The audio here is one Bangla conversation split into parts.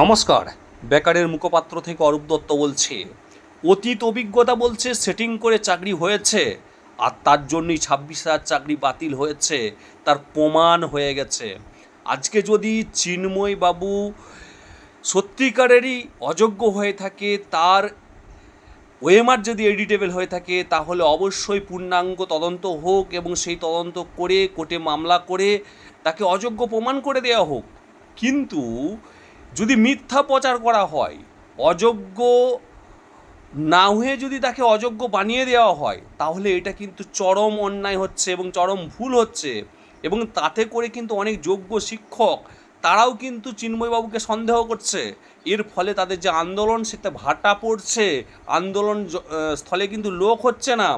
নমস্কার। বেকারের মুখপাত্র থেকে অরূপ দত্ত বলছি। অতীত অভিজ্ঞতা বলছে সেটিং করে চাকরি হয়েছে, আর তার জন্যই ছাব্বিশ হাজার চাকরি বাতিল হয়েছে, তার প্রমাণ হয়ে গেছে। আজকে যদি চিন্ময় বাবু সত্যিকারেরই অযোগ্য হয়ে থাকে, তার ওয়েমার যদি এডিটেবল হয়ে থাকে, তাহলে অবশ্যই পূর্ণাঙ্গ তদন্ত হোক এবং সেই তদন্ত করে কোর্টে মামলা করে তাকে অযোগ্য প্রমাণ করে দেওয়া হোক। কিন্তু যদি মিথ্যা প্রচার করা হয়, অযোগ্য না হয়ে যদি তাকে অযোগ্য বানিয়ে দেওয়া হয়, তাহলে এটা কিন্তু চরম অন্যায় হচ্ছে এবং চরম ভুল হচ্ছে এবং তাতে করে কিন্তু অনেক যোগ্য শিক্ষক তারাও কিন্তু চিন্ময়বাবুকে সন্দেহ করছে। এর ফলে তাদের যে আন্দোলন সেটা ভাটা পড়ছে। আন্দোলন স্থলে কিন্তু লোক হচ্ছে না।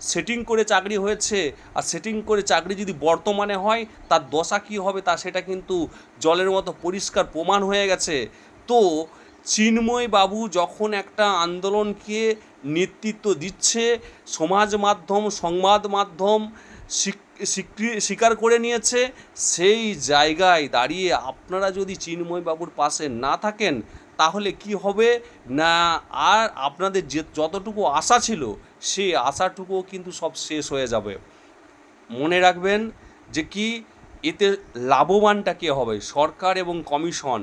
সেটিং করে চাকরি হয়েছে, আর সেটিং করে চাকরি যদি বর্তমানে হয়, তার দশা কী হবে তা সেটা কিন্তু জলের মতো পরিষ্কার প্রমাণ হয়ে গেছে। তো চিন্ময় বাবু যখন একটা আন্দোলনকে নেতৃত্ব দিচ্ছে, সমাজ মাধ্যম, সংবাদ মাধ্যম স্বীক- স্বীকার করে নিয়েছে, সেই জায়গায় দাঁড়িয়ে আপনারা যদি চিন্ময় বাবুর পাশে না থাকেন তাহলে কি হবে? না, আর আপনাদের যে যতটুকু আশা ছিল, সে আশাটুকুও কিন্তু সব শেষ হয়ে যাবে। মনে রাখবেন যে কি, এতে লাভবানটা কে হবে? সরকার এবং কমিশন।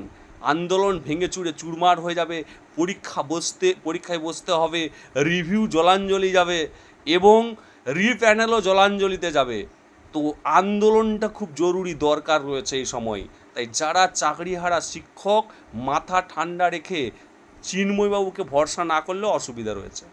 আন্দোলন ভেঙে চুরে চুরমার হয়ে যাবে, পরীক্ষা বসতে, পরীক্ষায় বসতে হবে, রিভিউ জলাঞ্জলি যাবে এবং রিপ্যানেলও জলাঞ্জলিতে যাবে। তো আন্দোলনটা খুব জরুরি দরকার রয়েছে এই সময়। তাই যারা চাকরিহারা শিক্ষক মাথা ঠান্ডা রেখে চিন্ময়বাবুকে ভরসা না করলেও অসুবিধা রয়েছে।